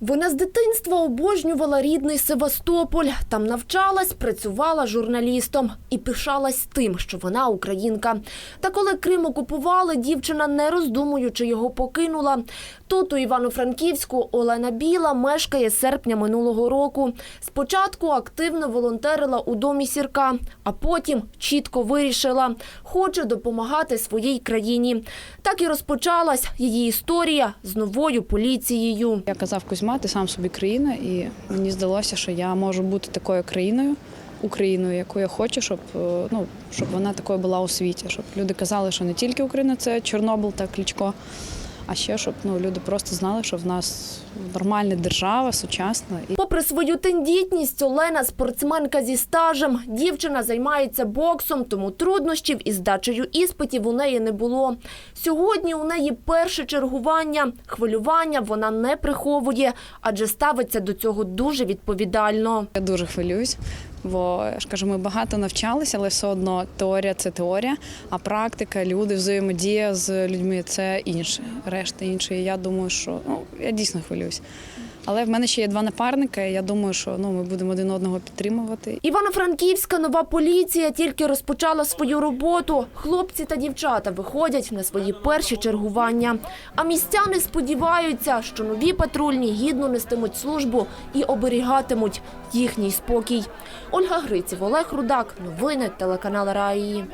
Вона з дитинства обожнювала рідний Севастополь. Там навчалась, працювала журналістом і пишалась тим, що вона українка. Та коли Крим окупували, дівчина, не роздумуючи, його покинула. Тут у Івано-Франківську Олена Біла мешкає серпня минулого року. Спочатку активно волонтерила у домі сірка, а потім чітко вирішила – хоче допомагати своїй країні. Так і розпочалась її історія з новою поліцією. Я казав Кузьма, ти сам собі країна, і мені здалося, що я можу бути такою країною, Україною, яку я хочу, щоб е, ну щоб вона такою була у світі, щоб люди казали, що не тільки Україна це Чорнобиль та Кличко, а ще щоб ну люди просто знали, що в нас нормальна держава, сучасна і Попри свою тендітність, Олена спортсменка зі стажем. Дівчина займається боксом, тому труднощів із здачею іспитів у неї не було. Сьогодні у неї перше чергування. Хвилювання вона не приховує, адже ставиться до цього дуже відповідально. Я дуже хвилююсь, бо я ж кажу, ми багато навчалися, але все одно теорія це теорія, а практика, люди, взаємодія з людьми це інше. Решта інше. І я думаю, що ну я дійсно хвилююсь. Але в мене ще є два напарника. Я думаю, що ну ми будемо один одного підтримувати. Івано-Франківська нова поліція тільки розпочала свою роботу. Хлопці та дівчата виходять на свої перші чергування. А містяни сподіваються, що нові патрульні гідно нестимуть службу і оберігатимуть їхній спокій. Ольга Гриців, Олег Рудак. Новини телеканал Раї.